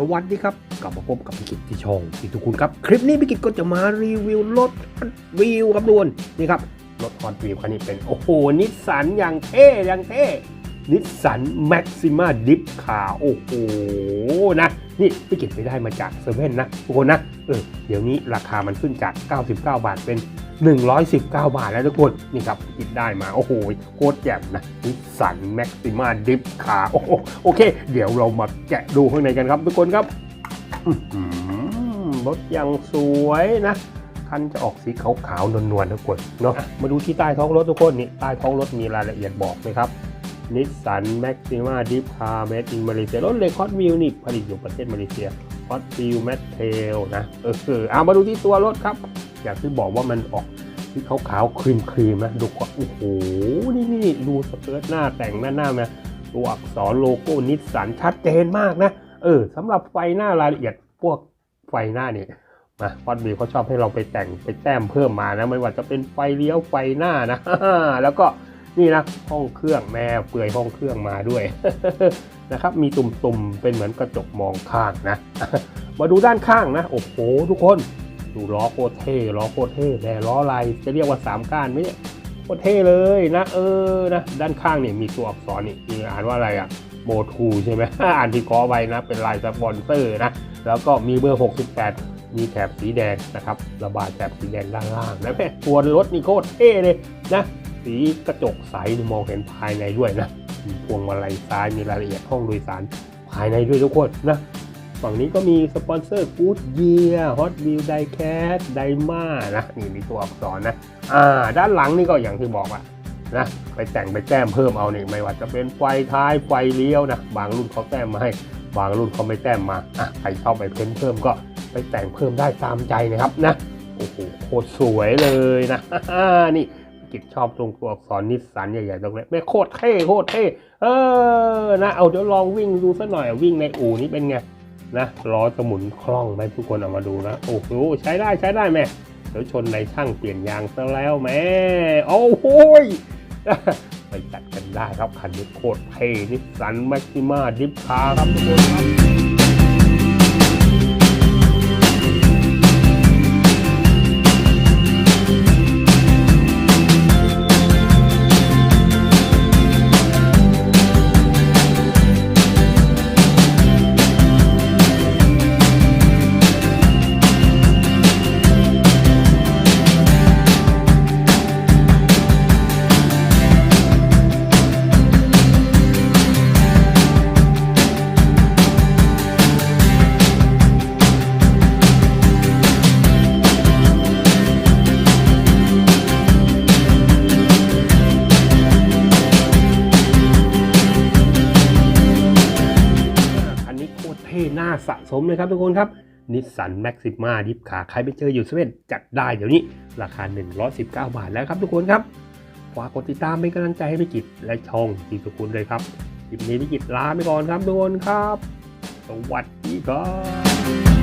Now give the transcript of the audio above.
สวัสดีครับ กลับมาพบกับพี่กิจที่ช่องที่ทุกคนครับ คลิปนี้พี่กิจก็จะมารีวิวรถวิวครับทุกคนนี่ครับ รถฮอตวิวคันนี้เป็น โอ้โห นิสสันอย่างเท่อย่างเท่นิสสันแม็กซิมาดิฟคาโอ้โหนะ นี่พี่กิจไปได้มาจากเซเว่นนะทุกคนนะ เออ เดี๋ยวนี้ราคามันขึ้นจาก 99 บาทเป็น 119 บาทแล้วทุกคนนี่ครับกินได้มาโอ้โหโคตรแจ่มนะนิสสันแม็กซิมาดิฟคาโอ้โหโอเค เดี๋ยวเรามาแกะดูข้างในกันครับทุกคนครับรถยังสวยนะคันจะออกสีขาวๆนวลๆทุกคนเนาะมาดูที่ใต้ท้องรถทุกคนนี่ใต้ท้องรถมีรายละเอียดบอกเลยครับนิสสันแม็กซิมาดิฟคาเมดอินมาเลเซียรถเลคอตวิวนี่ผลิตอยู่ประเทศมาเลเซียคอตวิวแมทเทลนะเออเอามาดูที่ตัวรถครับ อย่างที่บอกว่ามันออกที่ขาวๆครีมครีมๆนะดูก่อนโอ้โหนี่นี่ดูสเกิร์ตหน้าแต่งหน้าหน้านะตัวอักษรโลโก้นิสสันชัดเจนมากนะเออสำหรับไฟหน้ารายละเอียดพวกไฟหน้าเนี่ยนะพอดวิวเขาชอบให้เราไปแต่งไปแต้มเพิ่มมานะไม่ว่าจะเป็นไฟเลี้ยวไฟหน้านะแล้วก็นี่นะห้องเครื่องแม่เปลือยห้องเครื่องมาด้วยนะครับ มีตุ่มๆเป็นเหมือนกระจกมองข้างนะ มาดูด้านข้างนะ โอ้โหทุกคน ดูล้อโคตรเท่ล้อโคตรเท่แต่ล้อลายจะเรียกว่า 3 ก้านไหมเนี่ยโคตรเท่เลยนะเออนะด้านข้างเนี่ยมีตัวอักษรนี่มีอ่านว่าอะไรอะโมทูใช่ไหมอ่านที่กอไว้นะเป็นลายสปอนเซอร์นะแล้วก็มีเบอร์ 68 มีแถบสีแดงนะครับระบายแถบสีแดงด้านล่างนะแม่ตัวรถนี่โคตรเท่เลยนะสีกระจกใสมองเห็นภายในด้วยนะมีพวงมาลัยซ้ายมีรายละเอียดห้องโดยสารภายในด้วยทุกคนนะ ฝั่งนี้ก็มีสปอนเซอร์กู๊ดเยียฮอตวิวไดแคสไดมานะนี่มีตัวอักษรนะอ่าด้านหลังนี่ก็อย่างที่บอกอะนะไปแต่งไปแต้มเพิ่มเอาเนี่ไม่ว่าจะเป็นไฟท้ายไฟเลี้ยวนะบางรุ่นเขาแต้มมาให้บางรุ่นเขาไม่แต้มมาอะใครชอบไปเพ้นเพิ่มก็ไปแต่งเพิ่มได้ตามใจนะครับนะโอ้โหโคตรสวยเลยนะนี่กิจชอบตรงตัวอักษรนิสสันใหญ่ๆตรงนี้แม่โคตรเท่โคตรเท่เออนะเอาเดี๋ยวลองวิ่งดูสักหน่อยวิ่งในอู่นี้เป็นไง นะล้อจะหมุนคล่องไหมทุกคนเอามาดูนะโอ้โหใช้ได้ใช้ได้แม่เดี๋ยวชนในช่างเปลี่ยนยางซะแล้วแม่โอ้โหยไปจัดกันได้ครับคันนี้โคตรเท่นิสสันแม็กซิมาดิฟคาครับทุกคนครับ น่าสะสมเลยครับทุกคนครับนิสสันแม็กซิมาดิฟขาใครไปเจออยู่สวีเวนจัดได้เดี๋ยวนี้ ราคา 119 บาทแล้วครับทุกคนครับฝากกดติดตามเป็นกำลังใจให้พี่กิจและช่องทีสุกุลเลยครับคลิปนี้พี่กิจลาไปก่อนครับทุกคนครับ สวัสดีครับ